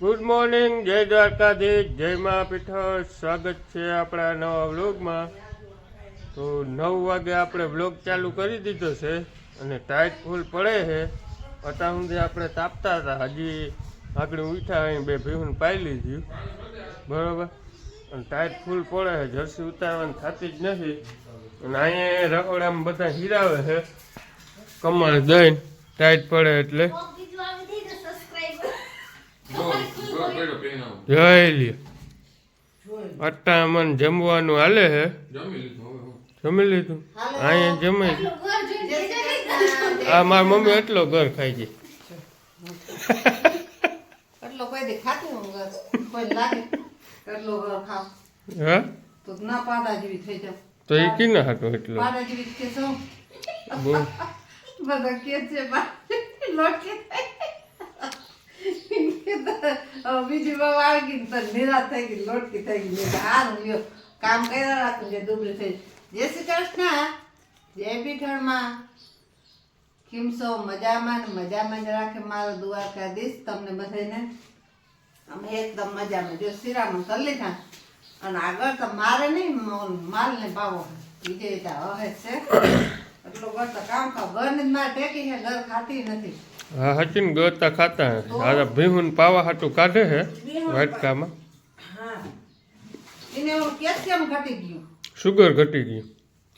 Good morning જય દ્વારકાધીશ જય મા પીઠળ સ્વાગત છે આપણા નવા વ્લોગમાં. તો નવ વાગે આપણે વ્લોગ ચાલુ કરી દીધો છે અને ટાઈટ ફૂલ પડે છે. અત્યાર સુધી આપણે તાપતા હતા. હજી આગળ ઉઠા અહીં બે ભીહું પાઈ લીધું. બરાબર? અને ટાઈટ ફૂલ પડે છે. જર્સી ઉતારવાની થતી જ નથી. અને અહીંયા રખોડામાં બધા હીરાવે છે. કમળ દઈને ટાઈટ પડે એટલે. જય લે. અટ્ટા જમવાનું હાલે છે જમી લીધું અહીંયા જમાઈ. આ મારી મમ્મી એટલો ઘર ખાઈ ગઈ. એટલો કોઈ દી ખાતી હું કોઈ લાગે. એટલો ઘર ખાવ. હા? તો ના પાડા જેવી થઈ જાવ. તો એ કીને હાટો એટલો? પાડા જેવી કે છો બધા કે છે બા. બીજી બહુ આવી ગઈ નિરાશ થઈ ગઈ, લોટકી થઈ ગઈ. આ લ્યો, કામ કર્યા રાખું, જે દુબળી થઈ જય શ્રી કૃષ્ણ. જય પીઠળમાં. કેમ મજામાં ને મજામાં જ રાખે મારો દ્વારકાધીશ. તમને બધાને અમે એકદમ મજામાં. જો શિરામણ કરી લીધા. અને આગળ તો મારે નહીં, માલ ને પાવો વિજય હવે છે. એટલું ઘર કામ કામ ઘર ને જ મારે ટેકી છે, ઘર ખાતી નથી. હા હચીન ગોતા ખાતા હે. આ ભીહુન પાવા હાટું કાઢે છે વાટકામાં. સુગર ઘટી ગયું.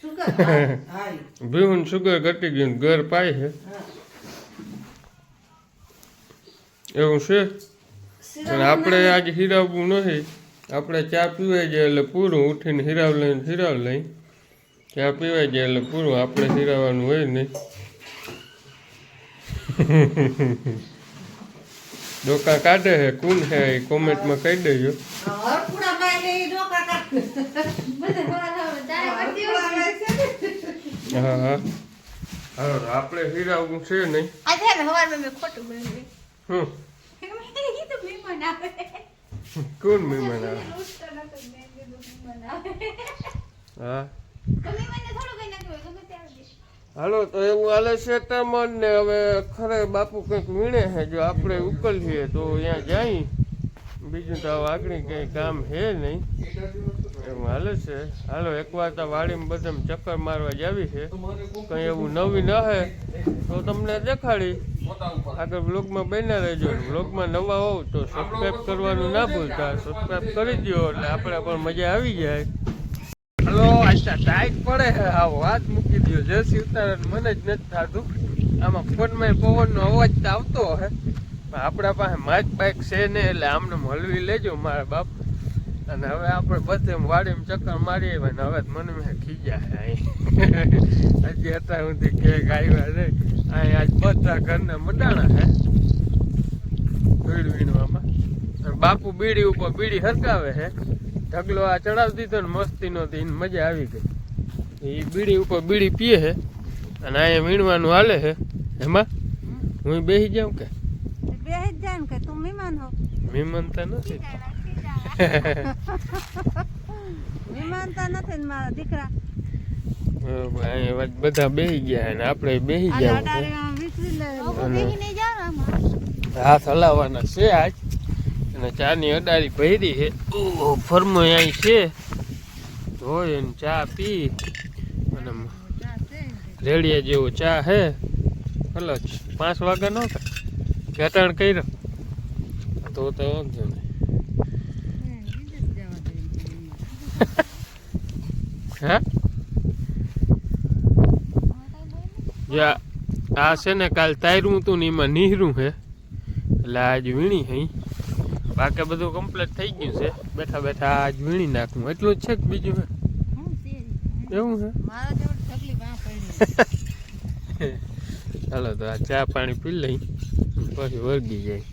ભીહુન સુગર ઘટી ગયું ઘર પાય છે એવું છે? અને આપણે આજે હીરાવવું નથી આપણે ચા પીવાઈ જાય એટલે પૂરું ઉઠીને હીરાવ લઈને હીરાવ લઈ. ચા પીવાઈ જાય એટલે પૂરું. આપણે હીરાવાનું હોય નહીં. ડોકા કાઢે હે કોણ છે એ કોમેન્ટમાં કહી દેજો. છે. હા હા. હા આપણે હીરાવવું છે નહીં. હમ. કોણ મહેમાન આવે. હા. હાલો, તો એવું હાલે છે તમન ને હવે ખરે બાપુ કંઈક વીણે છે, જો આપણે ઉકલીએ તો ત્યાં જાય. બીજું તો આગળ કંઈ કામ છે નહીં. એવું હાલે છે. હાલો એકવાર તો વાડીમાં બધા ચક્કર મારવા જાવી છે. કંઈ એવું નવી ન હે, તો તમને દેખાડી. આગળ બ્લોગમાં બન્યા રહેજો. બ્લોગમાં નવા હોવ તો સબસ્ક્રાઈબ કરવાનું ના ભૂલતા. સબસ્ક્રાઈબ કરી દો એટલે આપણે પણ મજા આવી જાય. હલો આશા ટાઈટ પડે હે? આ વાત મૂકી દો જર્સી ઉતારે મને જ નથી થતું. આમાં ફોનમાં પવનનો અવાજ તો આવતો હે. પણ આપણા પાસે માઇક બાઇક છે ને, એટલે આમને હલવી લેજો મારા બાપ. અને હવે આપણે બધે વાડીમાં ચક્કર મારીએ ને હવે મને મેં અહીં. હજી અત્યાર સુધી કેક આવ્યા નહીં. અહીં આજ બધા ઘરના મંડાણા છે બીડ વીણવામાં. બાપુ બીડી ઉપર બીડી હરકાવે છે ઢગલો આ ચડાવી દીધો ને મસ્તીનો તો મજા આવી ગઈ. એ બીડી ઉપર બીડી પીએ છે અને અહીંયા વીણવાનું હાલે છે. એમાં હું બેસી જાઉં કે? બેસી જ કે તું મહેમાન હો. મહેમાનતા નથી. નથી ને મારા દીકરા. અહીંયા બધા બેસી ગયા અને આપણે બેસી ગયા હાથ હલાવવાના છે આજ. અને ચાની અડારી ભરી છે. ઓ, ફરમો અહીં છે. ધોઈ અને ચા પી અને રેડિયા જેવો ચા હે. હલો, પાંચ વાગ્યા નો ઘટાણ કર્યો. તો તો વાંધો નહીં. હા? આ છે ને કાલ તાર્યું હતું ને એમાં નીહરું છે એટલે આજ વીણી હઈ. બાકી બધું કમ્પ્લીટ થઈ ગયું છે. બેઠા બેઠા આજ વીણી નાખવું એટલું જ છે કે બીજું એવું છે? ચાલો તો આ ચા પાણી પી લઈ પછી વર્ગી જાય.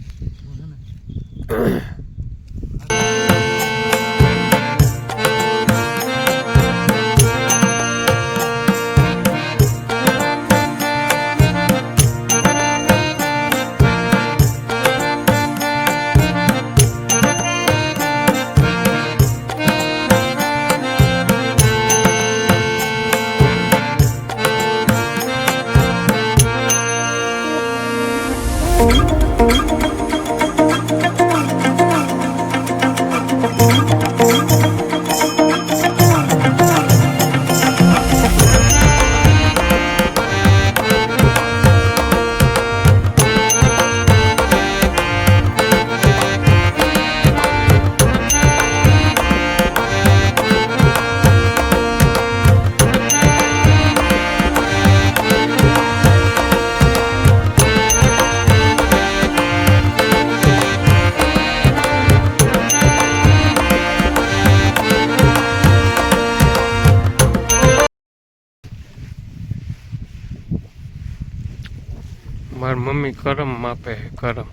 મારી મમ્મી કરમ માપે કરમ.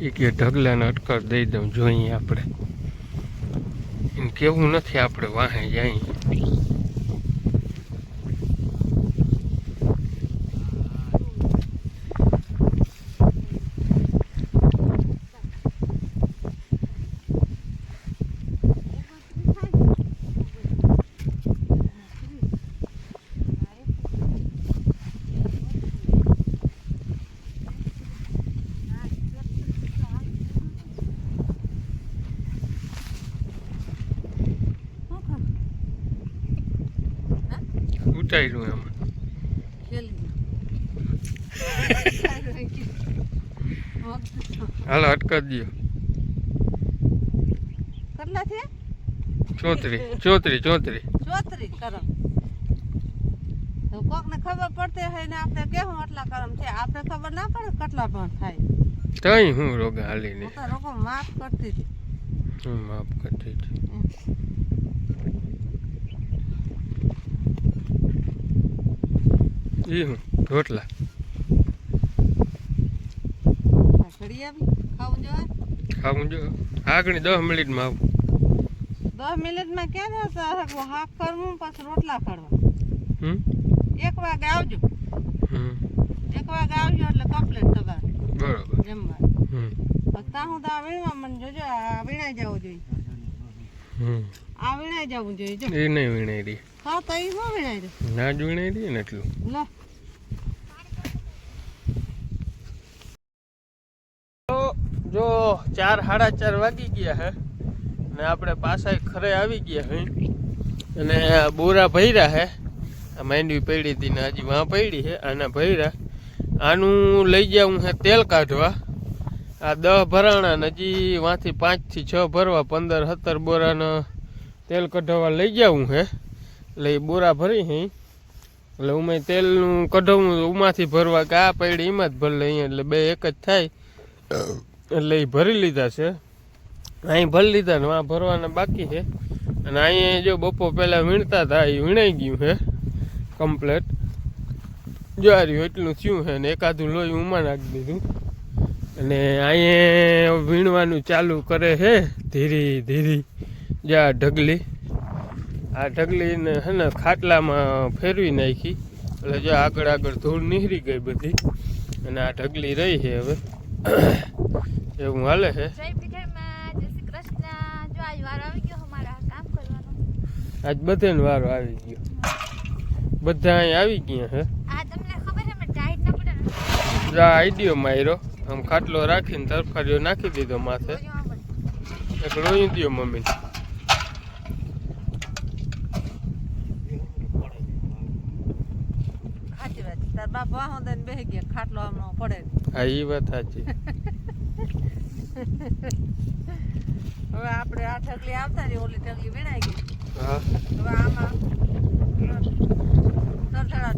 એ કે ઢગલાને અટકર દઈ દઉં જોઈએ આપણે. એને કેવું નથી આપણે વાહે જાય. ઉતાર્યું એમ. હાલો અટકર દો ચોતરી ચોતરી ચોતરી. ચોત્રીસ કરમ તો કોકને ખબર પડતી હોય ને આપણે કેવું આટલા કરમ છે? આપણે ખબર ના પડે કેટલા પણ થાય. તઈ હું રોગા માફ કરતી હતી. હું માફ કરતી હતી. ઈ હું રોટલા ખાવું જો આગળ દસ મિનિટમાં આવું. દસ મિનિટમાં ક્યાં જશે હાફ કરવું પછી રોટલા કરવા હમ? એક વાગે આવજો. એક વાગે આવજો એટલે કમ્પ્લીટ તમારે બરોબર. જમવા હમ. હું તો આ વીણવા મને જોજો આ વીણાઈ જવું જોઈએ. હમ. આ વીણાઈ જવું જોઈએ જો. એ નહીં વીણાઈ રહી. હા તો એ શું વીણાઈ ના જ વીણાઈ રહી ને એટલું. લો તો જો ચાર સાડા ચાર વાગી ગયા હે. ને આપણે પાછા ખરે આવી ગયા હે. અને બોરા ભર્યા હે. આ માંડવી પડી હતી ને હજી વાં પડી છે આના ભર્યા. આનું લઈ જાઉં હે તેલ કાઢવા. આ દહ ભરાણા હજી વાંથી પાંચથી છ ભરવા, પંદર, સત્તર બોરાનો તેલ કઢાવવા લઈ જાઉં હે. એટલે એ બોરા ભરી હે. એટલે ઉમે તેલનું કઢાવું, ઉમાંથી ભરવા કે આ પડી, એમાં જ ભર લઈએ એટલે બે એક જ થાય. એટલે એ ભરી લીધા છે. અહીં ભરી લીધા ને આ ભરવાના બાકી છે. અને અહીંયા જો બપોર પહેલાં વીણતા હતા એ વીણાઈ ગયું છે કમ્પ્લેટ જો આ રહ્યું, એટલું થયું છે ને, એકાદું લોહી ઉમાં નાખી દીધું. અને અહીંયા વીણવાનું ચાલુ કરે છે, ધીરી ધીરી. આ ઢગલી, આ ઢગલીને હે ને ખાટલામાં ફેરવી નાખી. એટલે જો આગળ આગળ ધૂળ નીહરી ગઈ બધી. અને આ ઢગલી રહી છે હવે. એવું હાલે છે? જય પીઠળમાં જય શ્રી કૃષ્ણ. જો આજ વાર આવી ગયો અમારા કામ કરવાનો. આજ બધાને વારો આવી ગયો. બધા અહીં આવી ગયા હે આ તમને ખબર છે મેં ટાઈટ ના પડે ને? જા આઈડિયો માર્યો આમ ખાટલો રાખીને તરફારીઓ નાખી દીધો માથે. તો જો આમ એક રોઈ દો મમ્મી. સાચી વાત. છે. તાર બાપ વાહો દઈને બેસી ગયા ખાટલો આમ પડે. હા એ વાત સાચી. હવે આપણે આ ઠગલી આવતા રહી ઓલી ઠગલી વીણાઈ ગઈ. હા. હવે આમાં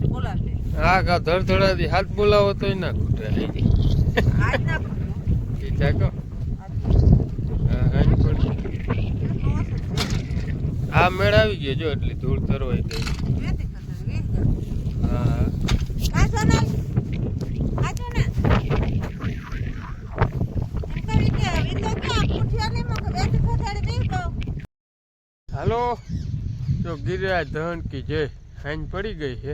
બોલાવશે હા કા ધડધડાથી હાથ બોલાવો તોય ના ખૂટે આજ ના એ ચાકો હા હાંજ પડી એટલું ઓછું છે. આ મેળ ગયો જો એટલી ધૂળ તરવાઈ ગઈ. હા હા આ સોનલ, આ સોનલ. એમ કરી કે ઈ તો ક્યાં પૂછ્યા નહીં મને વેતી ખસેડી દઈ તો. હાલો જો ગિરિરાજ કી જય હાંજ પડી ગઈ છે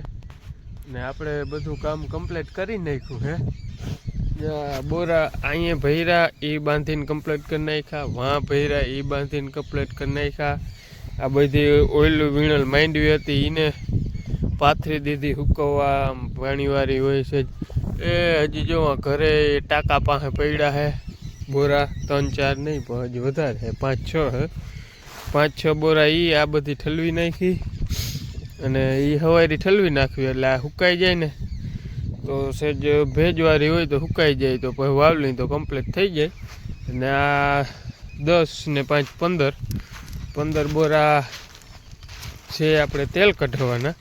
ને આપણે બધું કામ કમ્પ્લીટ કરી નાખ્યું હે બોરા અહીંયા ભૈરા એ બાંધીને કમ્પ્લીટ કરી નાખ્યા, વાં ભૈરા એ બાંધીને કમ્પ્લીટ કરી નાખ્યા. આ બધી ઓઇલ વીણલ માંડવી હતી એને પાથરી દીધી હુકવવા પાણીવાળી હોય છે. એ હજી જો ઘરે ટાંકા પાસે પડ્યા હે બોરા ત્રણ ચાર નહીં, પણ હજી વધારે હે પાંચ છ હે પાંચ, છ બોરા એ આ બધી ઠલવી નાખી. અને એ હવારી ઠલવી નાખવી, એટલે આ સુકાઈ જાય ને. તો સેજ ભેજવાળી હોય તો સુકાઈ જાય, તો પછી વાવલી તો કમ્પ્લીટ થઈ જાય. અને આ દસ ને પાંચ, પંદર. પંદર બોરા છે આપણે તેલ કઢાવવાના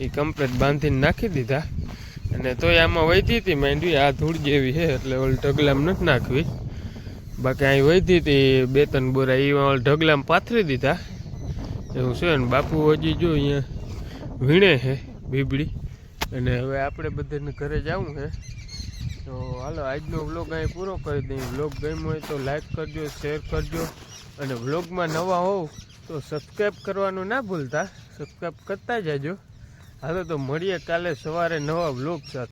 એ કમ્પ્લીટ બાંધીને નાખી દીધા. અને તોય આમાં વધી હતી, માંડવી આ ધૂળ જેવી છે, એટલે ઓલ ઢગલામ નથી નાખવી. બાકી અહીં વધી હતી બે ત્રણ બોરા એ ઢગલામાં પાથરી દીધા. એવું છે ને, બાપુ હજી જો અહીંયા વીણે છે બીબડી. અને હવે આપણે બધાને ઘરે જવું છે. તો હાલો, આજનો વ્લોગ અહીં પૂરો કરી દઈએ. વ્લોગ ગમ્યો હોય તો લાઈક કરજો, શેર કરજો. અને વ્લોગમાં નવા હોવ તો સબસ્ક્રાઈબ કરવાનું ના ભૂલતા. સબસ્ક્રાઈબ કરતા જાજો. હાલો, તો મળીએ કાલે સવારે નવા વ્લોગ સાથે.